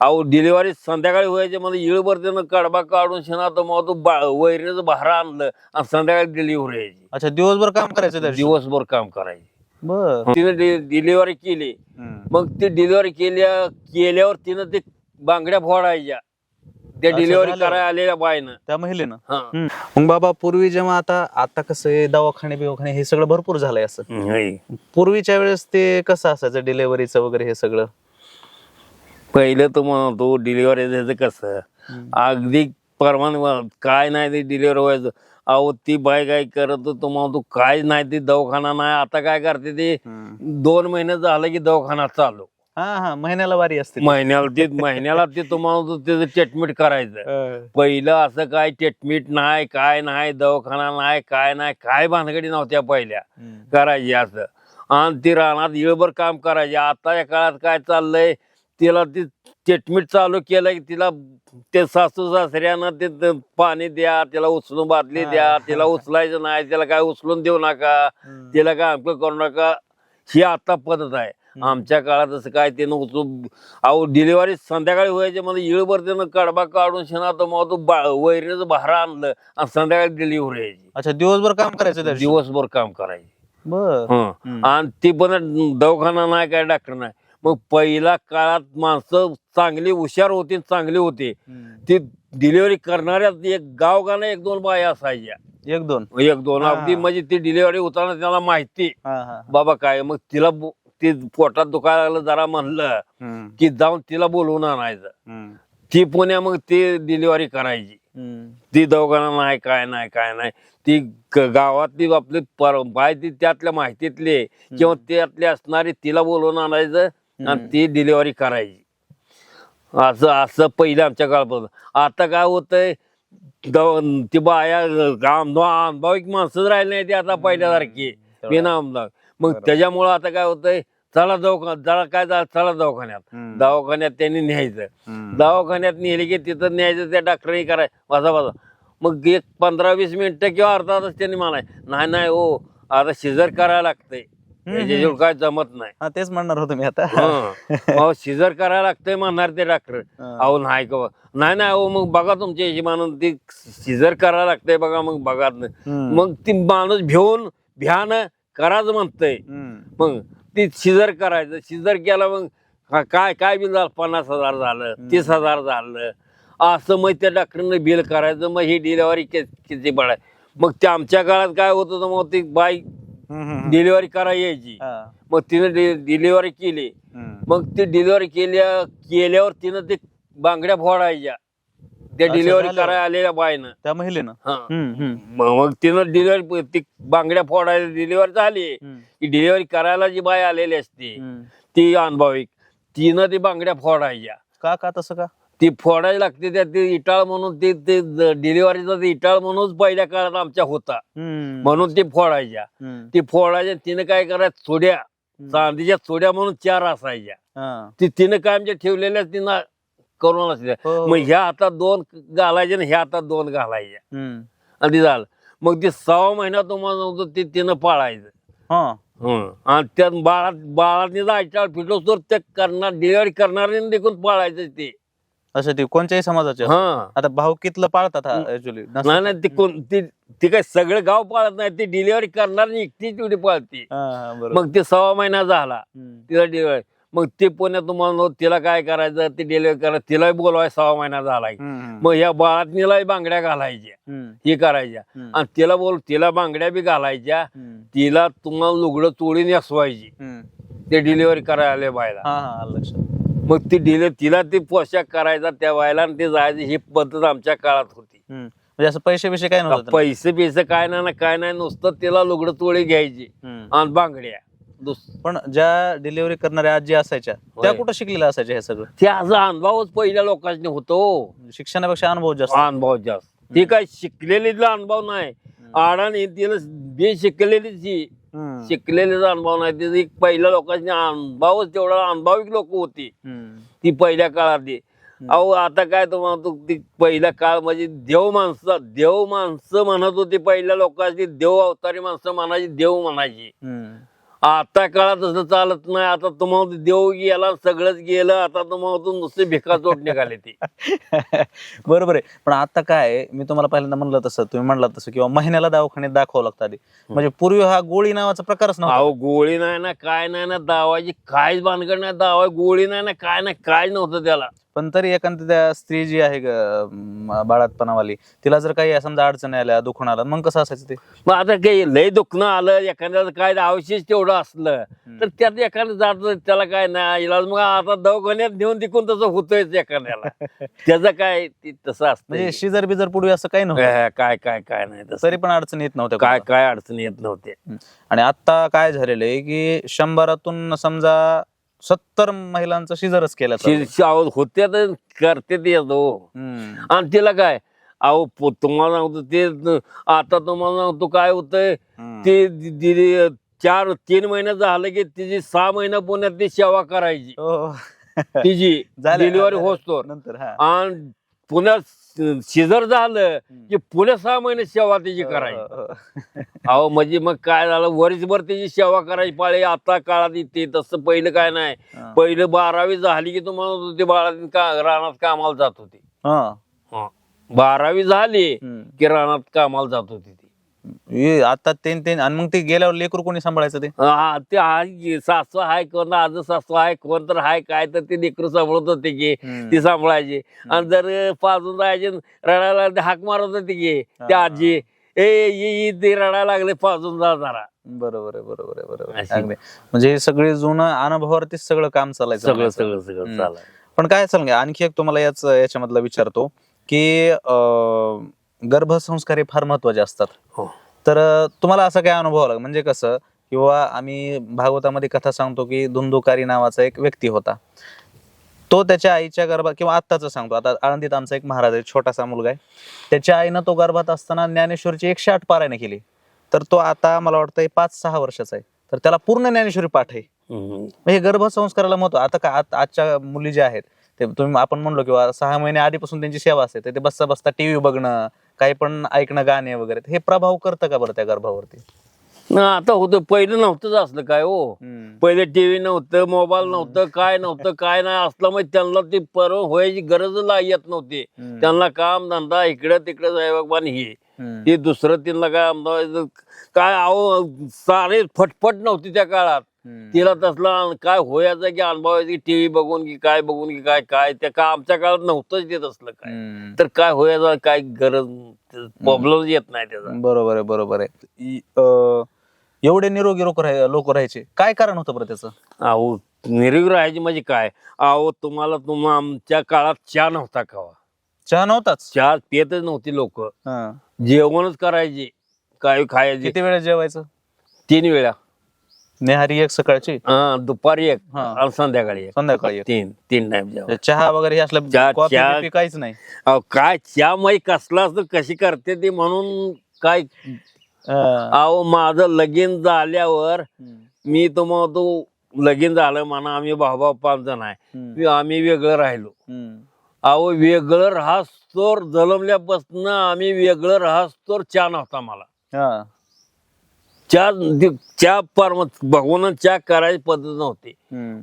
अहो डिलिव्हरी संध्याकाळी व्हायची मला इळभर त्यानं कडबा काढून शेणा तर मग तो वैरणीचं भारा आणलं आणि संध्याकाळी डिलिव्हरी यायची अच्छा दिवसभर काम करायचं त्या दिवशी? दिवसभर काम करायचे बर तिने डिलिव्हरी केली हम्म. मग ती डिलिव्हरी केल्या केल्यावर तिनं ते बांगड्या फोडायच्या त्या असं डिलिव्हरी झालं? करायला आलेल्या बायनं त्या महिलेनं हा हम्म. मग बाबा पूर्वी जेव्हा आता आता कसं आहे दवाखाने बिवाखाने हे सगळं भरपूर झालंय असं. पूर्वीच्या वेळेस ते कसं असायचं डिलेव्हरीचं वगैरे हे सगळं पहिलं तर म्हणतो डिलिव्हरी द्यायचं कसं? अगदी परमान काय नाही ते डिलिव्हरी व्हायचं. अहो ती बाय काय करत होतो म्हणतो काय नाही ते दवाखाना नाही. आता काय करते ते? दोन महिने झालं की दवाखाना चालू. हा हा महिन्याला वारी असते महिन्याला ते महिन्याला ते तुम्हाला त्याचं ट्रीटमेंट करायचं. पहिलं असं काय ट्रीटमेंट नाही काय नाही दवाखाना नाही काय नाही काय भानगडी नव्हत्या पहिल्या. करायची असं. आणि ती रानात इळभर काम करायची. आता या काळात काय चाललंय? तिला ती ट्रीटमेंट चालू केलं की तिला ते सासू सासऱ्यानं ते पाणी द्या तिला उचलून बादली द्या. तिला उचलायचं नाही तिला काय उचलून देऊ नका. तिला काय अमकं करू नका ही आता पद्धत आहे. आमच्या काळात असं काय त्यानं उचलून अहो डिलिव्हरी संध्याकाळी व्हायची मला इळभर त्यानं कडबा काढून शेणा तर मग तो बा- वैरणीचं भारा आणलं आणि संध्याकाळी डिलिव्हरी यायची अच्छा दिवसभर काम करायचं? दिवसभर काम करायचे बर हं. हम्म. आणि ती पण दवाखाना नाही काय डॉक्टर नाही मग पहिल्या काळात माणसं चांगली हुशार होती चांगली होती. ती डिलिव्हरी करणाऱ्यात एक गावगानं एक दोन बाया असायच्या. एक दोन. एक दोन. अगदी म्हणजे ती डिलिव्हरी होताना त्याला माहिती. बाबा काय मग तिला ती पोटात दुखायला लागलं जरा म्हणलं. की जाऊन तिला बोलवून आणायचं. ती पुण्या मग ती डिलिव्हरी करायची. ती दवाखाना नाही काय नाही काय नाही. ती गावातली आपली पर बाय ती त्यातल्या माहितीतली किंवा त्यातली असणारी तिला बोलवून आणायचं. आणि. ती डिलिव्हरी करायची. असं असं पहिलं आमच्या काळापासून आता काय होतंय दव- ती बाया गाम अनुभविक माणसंच राहिले नाही ती आता पहिल्यासारखी. बिना आमदार मग. त्याच्यामुळं आता काय होतंय चला दवाखान्यात जरा काय झालं चला दवाखान्यात. हम्म. दवाखान्यात त्यांनी न्यायचं. हम्म. दवाखान्यात नेले की तिथं न्यायचं त्या डॉक्टरही कराय बसा बसा. मग एक पंधरा वीस मिनिटं किंवा अर्धा तास त्यांनी म्हणाय नाही नाही हो आता शिजर करायला लागतंय. हम्म. त्याच्याजवळ काय जमत नाही हा तेच म्हणणार होतो मी आता हं. अहो शिजर करायला लागतंय म्हणणार ते डॉक्टर हा. अहो नाही का नाही नाही अहो मग बघा तुमच्या हिशोबानं ती शिजर करायला लागतंय बघा मग बघा हम्म. मग ती माणूस भिवून भ्यानं करायचं म्हणतंय हम्म. मग ती शिजर करायचं शिजर केला मग काय काय बिल झालं पन्नास हजार झालं तीस हजार झालं असं मग त्या डॉक्टरने बिल करायचं मग ही डिलेवरी किती पडाय मग ते आमच्या काळात काय होत होतं मग ती बाई. डिलिव्हरी करा यायची हा. मग तिने डिलिव्हरी केली हम्म. मग ती डिलिव्हरी केल्या केल्यावर तिनं ते बांगड्या फोडायच्या त्या असं डिलिव्हरी झालं? करायला आलेल्या बाईनं त्या महिलेनं हा हम्म. हम्म. मग मग तिनं डिलिव्हरी ती बांगड्या फोडायला डिलिव्हरी झाली हम्म. की डिलिव्हरी करायला जी बाई आलेली असते हम्म. ती अनुभविक तिनं ती बांगड्या फोडायच्या का का तसं का ती फोडायला लागते त्या ते इटाळ म्हणून ते ते डिलिव्हरीचा इटाळ म्हणूनच पहिल्या काळात आमच्या होता. म्हणून ती फोडायच्या. ती फोडायच्या तिनं काय करायचं चोड्या चांदीच्या चोड्या म्हणून चार असायच्या हा. ती तिनं काय आमच्या ठेवलेल्या तिनं करून असल्या हो. मग ह्या हातात दोन घालायच्या आणि ह्या हातात दोन घालायच्या. आणि ते झालं मग ते सहा महिना तुम्हाला ते तिनं पाळायचं हा. हं. आणि त्यात बाळात बाळाने जायच्या फिटलो तर ते करणार डिलिव्हरी करणाऱ्याने देखून पाळायचं ते असं ते कोणत्याही समाजाचे असो. हा आता पाळतात ऍक्च्युली नाही नाही ते कोण ती ती काय सगळं गाव पाळत नाही ती डिलिव्हरी करणारी एकटीच तेवढी पाळते बरोबर मग ते सहा महिना झाला हम्म. तिला डिलिव्हरी मग ते पुण्यात तुम्हाला नव्हतं, तिला काय करायचं ती डिलिव्हरी करायचं तिलाही बोलवाय सहा महिना झाला की. हम्म. मग या बाळातनीलाही बांगड्या घालायच्या हम्म. हे करायच्या हम्म. आणि तिला बोल तिला बांगड्या बी घालायच्या हम्म. तिला तुम्हाला लुगडं नेसवायची हम्म. ते डिलिव्हरी करायला बायला हा हा आलं लक्षात मग ती डिले तिला ती पोशाख करायचा त्या वयाला आणि ते जायचं. ही पद्धत आमच्या काळात होती. हम्म. म्हणजे असं पैसे बिशे काय नव्हतं त्यांना? पैसे पैसे काय नाही ना काय नाही. नुसतं तिला लुगडं चोळी घ्यायची हम्म. आणि बांगड्या. दुस पण ज्या डिलिव्हरी करणाऱ्या आजी असायच्या त्या होय. कुठं शिकलेल्या असायच्या हे सगळं? ते असं अनुभवच पहिल्या लोकांनी होतो. शिक्षणापेक्षा अनुभव जास्त. अनुभव जास्त. ती काय शिकलेलीचा अनुभव नाही. आडाने तिला बे शिकलेलीची हम्म. शिकलेलीचा अनुभव नाही. तिचा एक पहिल्या लोकांनी अनुभवच तेवढा अनुभविक लोक होती. ती पहिल्या काळातली. अहो आता काय तुम्हाला तू ती पहिला काळ म्हणजे देव माणसं देव माणसं म्हणत होती पहिल्या लोकांची देव अवतारी माणसं म्हणायची देव म्हणायची. आता काळात तसं चालत नाही. आता तुम्हाला देव गेला सगळंच गेलं आता तुम्हाला नुसते भिका चोट निघाले ते. बरोबर आहे. पण आता काय मी तुम्हाला पहिल्यांदा म्हणलं तसं तुम्ही म्हणला तसं किंवा महिन्याला दवाखान्यात दाखवावं लागतं आधी. म्हणजे पूर्वी हा गोळी नावाचा प्रकारच नव्हता. अहो गोळी नाही ना काय नाही ना दावाची काहीच भानगड नाही. दावा गोळी नाही ना काय नाही काय नव्हतं त्याला. पण तरी एखाद्या स्त्री जी आहे ग, म, बाळातपणावाली तिला जर काही समजा अडचणी आल्या दुखून आला मग कसं असायचं ते? मग आता काही लय दुखणं आलं एखाद्याचं काय अवशेष तेवढं असलं तर त्यात एखादं जात त्याला काय नाही इलाज मग आता दवाखान्यात नेऊन तिकून तसं होतंय एखाद्याला. त्याचं काय ते तसं म्हणजे असतं शिजर बिजर पूर्वी असं काही नव्हतं. काय काय काय नाही तसं. तरी पण अडचण येत नव्हत्या काय कोणाला. काय अडचणी येत नव्हते. आणि आता काय झालेलं आहे की शंभरातून समजा सत्तर महिलांचं शिजरच केलं शि- शि- होते तर करते ते येतो. आणि तिला काय? अहो पो- तुम्हाला सांगतो ते न- आता तुम्हाला सांगतो काय होतंय? ते दि- दि- चार तीन महिने झालं की तिची सहा महिना पुण्यात ती सेवा करायची. तिची झालं- डिलिव्हरी. होस्तोर नंतर हा. आणि पुण्यात शिजर झालं की पुढे सहा महिने सेवा तिची करायची. अहो म्हणजे मग काय झालं वर्षभर त्याची सेवा करायची पाळी आता काळात येते तसं पहिलं काय नाही. पहिलं बारावी झाली की तुम्हाला ते बाळा का रानात कामाला जात होती हा. हं. बारावी झाली. की रानात कामाला जात होती हे आता ते ते- आणि मग ते गेल्यावर लेकरू कोणी सांभाळायचं ते हा ते हाय सासू हाय कोण आज सासू हाय कोण तर हाय काय तर ते लेकरू सांभाळत होते की हम्म. ती सांभाळायची आणि जर पाजून जायचे रडायला ते हाक मारत होते की त्या हा. आजी ए ये ये, ते रडायला लागले पाजून जा जरा बरोबर आहे बरोबर आहे बरोबर आहे अशी. अगदी म्हणजे हे सगळे जुनं अनुभवावरतीच सगळं काम चालायचं सगळं म्हणायचं. सगळं सगळं हम्म. चालू पण काय चाल आणखी एक तुम्हाला याच याच्यामधला विचारतो की अं, गर्भसंस्कार हे फार महत्त्वाचे असतात. हो. तर अं, तुम्हाला असं काय अनुभव आला? म्हणजे कसं किंवा आम्ही भागवतामध्ये कथा सांगतो की धुंदुकारी नावाचा एक व्यक्ती होता. तो त्याच्या आईच्या गर्भात किंवा आत्ताच सांगतो आता आळंदीत आमचा एक महाराज आहे छोटासा मुलगा आहे. त्याच्या आईनं तो गर्भात असताना ज्ञानेश्वरीची एकशे आठ पारायणे केली. तर तो आता मला वाटतं पाच सहा वर्षाचा आहे. तर त्याला पूर्ण ज्ञानेश्वरी पाठ आहे. हम्म. मग हे गर्भसंस्काराला महत्त्व आता का आत- आजच्या मुली ज्या आहेत ते तुम्ही आपण म्हणलो किंवा सहा महिने आधीपासून त्यांची सेवा असते तर ते बसता बसता टीव्ही बघणं काही पण ऐकणं गाणे वगैरे हे प्रभाव करतं का बरं त्या गर्भावरती ना आता होतं पहिलं नव्हतंच असलं काय हो पहिले टीव्ही नव्हतं मोबाईल नव्हतं काय नव्हतं काय नाही असलं मग त्यांना ती परव व्हायची गरज येत नव्हती हम्म. त्यांना काम धंदा इकडे तिकडे साहेबान हे हम्म. ते दुसरं त्यांना काय आमदार काय अहो सारे फटफट नव्हती त्या काळात. तिला तसला काय होयाचं की अनुभवायचं की टीव्ही बघून की काय बघून की काय काय त्या का आमच्या काळात नव्हतंच ते तसलं काय. तर काय होयाचं काय गरज प्रॉब्लेम येत नाही त्याचा. बरोबर आहे बरोबर आहे. एवढे निरोगी लोक राह लोक राहायचे. काय कारण होतं बरं त्याचं? अहो निरोगी राहायची म्हणजे काय? अहो तुम्हाला तुम्हा आमच्या काळात चहा नव्हता खावा. चहा नव्हताच? चहा पितच नव्हती लोक. जेवणच करायचे काय खायचे. किती वेळा जेवायचं? तीन वेळा. नेहारी एक सकाळची हा दुपारी एक हा. आणि संध्याकाळी एक संध्याकाळी एक तीन तीन टाइम जेवण चहा वगैरे हे असलं चहा- कॉफी चहा- बिफी काहीच नाही अहो काय चहा माही कसला असतो कशी करते ती म्हणून काय. अहो माझं लगीन झाल्यावर हम्म. मी तुम्हाला तो लगीन झालं म्हणा आम्ही भाऊ पाच जण आहे हम्म. आम्ही वेगळं राहिलो हम्म. अहो वेगळं राहस्तोर जलमल्यापासून आम्ही वेगळं राहस्तोर चहा नव्हता मला हा. दि- चहा परम भगवान चहा करायची पद्धत नव्हती.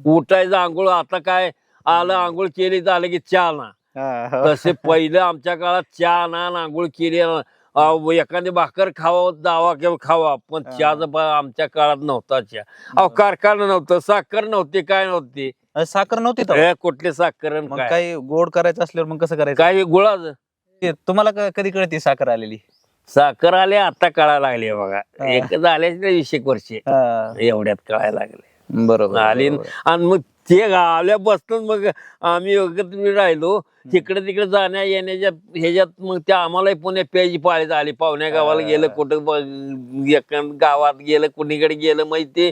उठायचं आंघोळ आता काय आलं आंघोळ केली झालं की चहा ना हा. तसे पहिलं आमच्या काळात चहा ना आणि आंघोळ केली ना, अहो, एखादी भाकर खावा दावा किंवा खावा पण हा. चहाचा प- आमच्या काळात नव्हता चहा अहो कारखाना नव्हतं साखर नव्हती काय नव्हती? अरे साखर नव्हती तेव्हा. हे कुठले साखर आणि मग काय? काही गोड करायचं असल्यावर मग कसं करायचं? काय गुळाच. ते तुम्हाला क- कधी कळते साखर आलेली? साखर आले आता कळायला लागली बघा. एक झाले वीस एक वर्षे. हा. एवढ्यात कळायला लागले. बरोबर आली बरोबर. आणि मग ते आल्यापासून मग आम्ही एकत्र राहिलो. तिकडे तिकडे जाण्या येण्याच्या ह्याच्यात मग ते आम्हालाही पुणे प्यायची पाळी झाली पाहुण्या गावाला गेलं कुठं ब- एका गावात गेलं कुणीकडे गेलं मग ते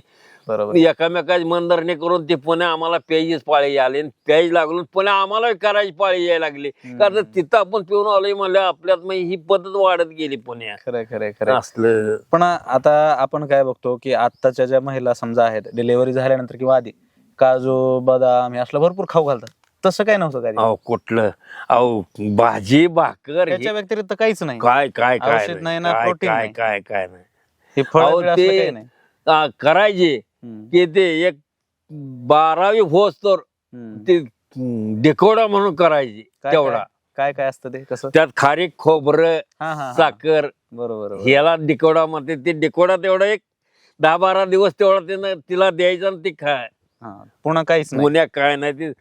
बरोबर. एकामेकाची मनधरणी करून ते पुन्हा आम्हाला प्यायचीच पाळी आली प्यायची लागलो पुन्हा आम्हाला करायची पाळी यायला लागली. कारण तिथं आपण पिऊन आलोय म्हणलं आपल्यात मग ही पद्धत वाढत गेली पुण्यात खरंय खरंय खरंय असलं. पण आता आपण काय बघतो की आत्ताच्या ज्या महिला समजा आहेत डिलिव्हरी झाल्यानंतर किंवा आधी काजू बदाम हे असलं भरपूर खाऊ घालतात. तसं काय नव्हतं काय अहो कुठलं? अहो भाजी भाकर त्याच्या व्यतिरिक्त काहीच नाही. काय काय काय औषध नाही ना, काय काय नाही. काय काय नाही. हे अहो, ते- काही नाही. आ, करायचे. की ते एक बारावी होस तर. ते डेकोडा म्हणून करायची काय- तेवढा. काय- काय असतं ते? कसं? त्यात खारीक खोबरं हा हा, हा. साखर बरोबर बरोबर. ह्याला डिकोडा म्हणते ते डिकोडा तेवढा एक दहा बारा दिवस तेवढा तिला द्यायचं आणि ती खाय हा. पुन्हा काहीच नाही. पुण्या काय नाही ते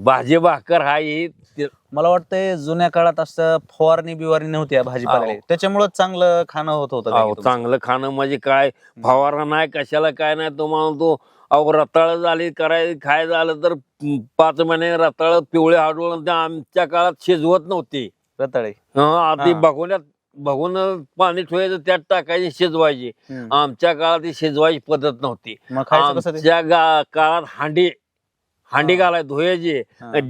भाजी भाकर हा ही ते- मला वाटतंय जुन्या काळात असं फवारणी बिवारणी नव्हती अहो. त्याच्यामुळे चांगलं खाणं होत होतं अहो. चांगलं खाणं म्हणजे काय फवारा नाही कशाला काय नाही तो म्हणतो अहो रताळ झाली कराय खाय झालं तर म, पाच महिने रताळ पिवळे हाडून ते आमच्या काळात शिजवत नव्हते रताळे हं, आधी हा. बघून पाणी ठेवायचं त्यात टाकायची शिजवायची हम्म. आमच्या काळात ही शिजवायची पद्धत नव्हती मग खायचं कसं ते आमच्या गा- काळात हांडी हांडी. घालाय धुयाची.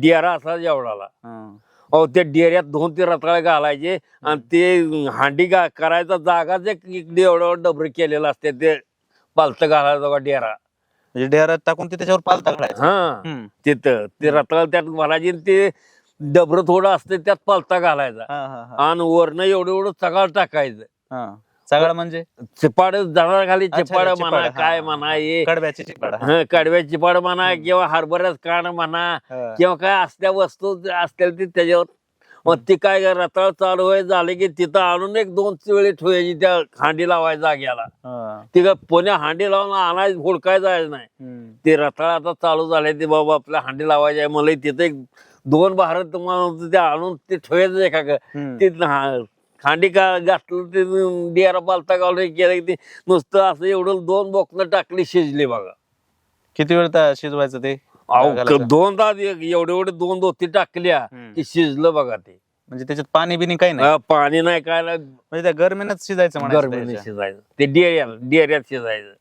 डेरा असा हा. अहो त्या डेऱ्यात दोन तीन रताळे घालायचे आणि ते हांडी गा करायचा जागाच एक एवढं एवढं डबरे केलेलं असते ते पालत घालायचा बघा डेरा म्हणजे डेअरात टाकून ते त्याच्यावर पालता काढायचा हा. तिथं ते रताळ त्यात घालायचे ते डबर थोडं असते त्यात पालता घालायचा. आणि वरनं एवढं एवढं सगळं टाकायचं. सगळं म्हणजे चिपाड जरा खाली अच्छा, चिपाड अच्छा, म्हणा चिपाड, काय हा, म्हणा हा. कडब्याची चिपाड हा. हं, कडव्या चिपाड म्हणा किंवा हरभऱ्याच काण म्हणा हा. किंवा काय असल्या वस्तू असतील ती त्याच्यावर मग ती काय काय रताळ चालू व्हायचं झाले की तिथं आणून एक दोन वेळी ठेवायची त्या हांडी लावायच्या जाग्याला हा. ती काय पुण्या हांडी लावून आणायचं हुडकाय जायचं नाही हम्म. ते रताळ आता चालू झाले ते बाबा आपल्या हांडी लावायची आहे मला तिथे एक दोन भारत तुम्हाला ते आणून ते ठेवायचं एका हम्म. ते हा- हांडी का घातलं ते डेरा पालता घालून केलं की ते नुसतं असं एवढं दोन बोकनं टाकली शिजली बघा. किती वेळ ता- शिजवायचं ते? अहो घालायचं? क- दोन तास एवढे एवढे दोन दोती टाकल्या हम्म. की शिजलं बघा ते. म्हणजे त्याच्यात पाणी बिनी काही नाही? पाणी नाही काय नाही म्हणजे त्या गरमीनच शिजायचं म्हणायचं गरमीने त्याच्या. शिजायचं. ते डेऱ्यात डेऱ्यात शिजायचं.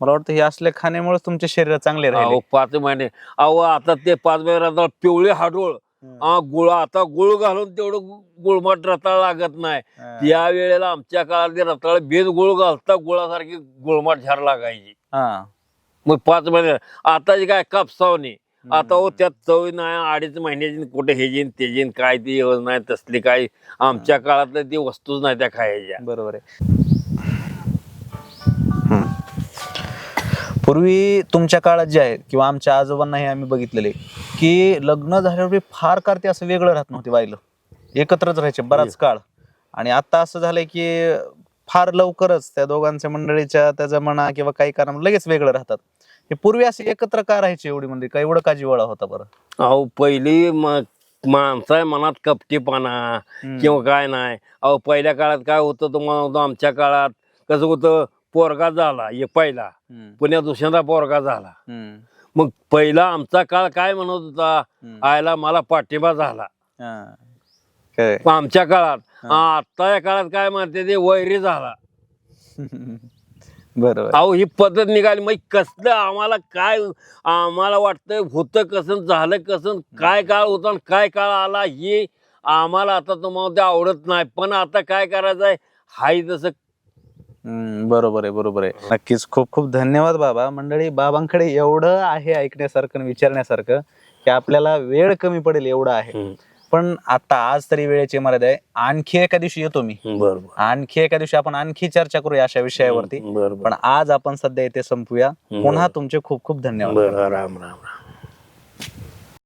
मला वाटतं हे असल्या खाण्यामुळे तुमचे शरीर चांगले राहिले. अहो पाच महिने. अहो आता ते पाच महिने पिवळे हाडोळ. हा. गुळ आता गुळ घालून तेवढं गुळमट रताळ लागत नाही. त्या वेळेला आमच्या काळात रताळ बेद गुळ घालता गुळासारखी गुळमट झार लागायची. हा. मग पाच महिने आताची काय कापसावणी आता हो त्यात चव नाही अडीच महिन्याची कुठे हे जीन ते जीन काय ती नाही तसली काय आमच्या काळात ती वस्तूच नाही त्या खायच्या. बरोबर आहे. पूर्वी तुमच्या काळात जे आहे किंवा आमच्या आजोबांनाही आम्ही बघितलेले की लग्न झाल्यावर फार काळ ते असं वेगळं राहत नव्हते बाईलं. एकत्रच राहायचे बराच काळ. आणि आता असं झालंय की फार लवकरच त्या दोघांच्या मंडळीच्या त्याचा म्हणा किंवा काही कारण लगेच वेगळं राहतात. हे पूर्वी असे एकत्र का राहायचे एवढी म्हणजे काय एवढं का जिवाळा होता बरं? अहो पहिली म- माणसाय मनात कपटीपणा. किंवा काय नाही. अहो पहिल्या काळात काय होतं तुम्हाला होतं आमच्या काळात कसं होतं पोरगा झाला हे पहिला. हम्म. पुण्यात दुसऱ्यांदा पोरगा झाला. हम्म. मग पहिला आमचा काळ काय म्हणत होता. आयला मला पाठिंबा झाला. हा. काय? पण आमच्या काळात. आता या काळात काय म्हणते ते? वैरी झाला. बरोबर. अहो ही पद्धत निघाली. मग कसलं आम्हाला काय आम्हाला वाटतं होतं कसं झालं कसं काय काळ होता आणि काय काळ आला हे आम्हाला आता तुम्हाला ते आवडत नाही. पण आता काय करायचं आहे हाय तसं हम्म, बरोबर आहे बरोबर आहे. नक्कीच. खूप खूप धन्यवाद बाबा. मंडळी बाबांकडे एवढं आहे ऐकण्यासारखं आणि विचारण्यासारखं की आपल्याला वेळ कमी पडेल एवढं आहे. पण आता आज तरी वेळेची मर्यादा आहे. आणखी एका दिवशी येतो मी. बरोबर. आणखी एका दिवशी आपण आणखी चर्चा करूया अशा विषयावरती. बरोबर. पण आज आपण सध्या इथे संपूया. पुन्हा तुमचे खूप खूप धन्यवाद. बरं राम राम राम.